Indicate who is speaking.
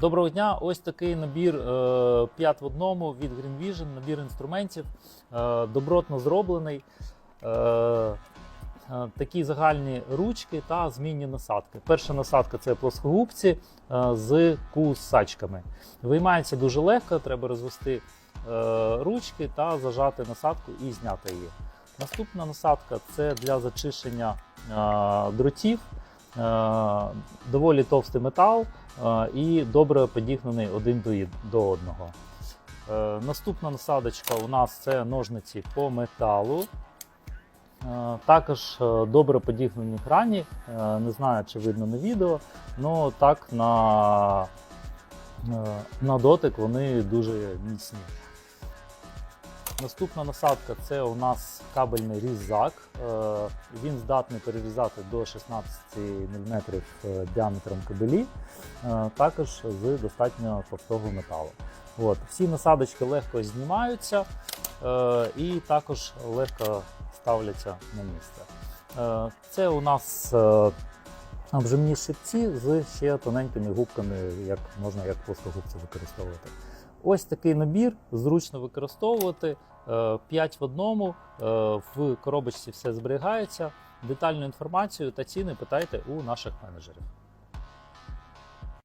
Speaker 1: Доброго дня! Ось такий набір е, 5 в одному від Green Vision, набір інструментів, е, добротно зроблений. Е, е, Такі загальні ручки та змінні насадки. Перша насадка це плоскогубці е, з кусачками. Виймається дуже легко, треба розвести е, ручки та зажати насадку і зняти її. Наступна насадка це для зачищення е, дротів. Е, Доволі товстий метал е, і добре підігнаний один до, одного. Е, Наступна насадочка у нас це ножниці по металу. Також добре підігнані грані. Не знаю, чи видно на відео, але так на, на дотик вони дуже міцні. Наступна насадка це у нас кабельний різак. Е, Він здатний перерізати до 16 мм діаметром кабелі, е, також з достатньо товстого металу. От. Всі насадочки легко знімаються е, і також легко ставляться на місце. Е, Це у нас е, обжимні щипці з ще тоненькими губками, як можна як плоскогубці використовувати. Ось такий набір, зручно використовувати. 5 в одному. е, В коробочці все зберігається. Детальну інформацію та ціни питайте у наших менеджерів.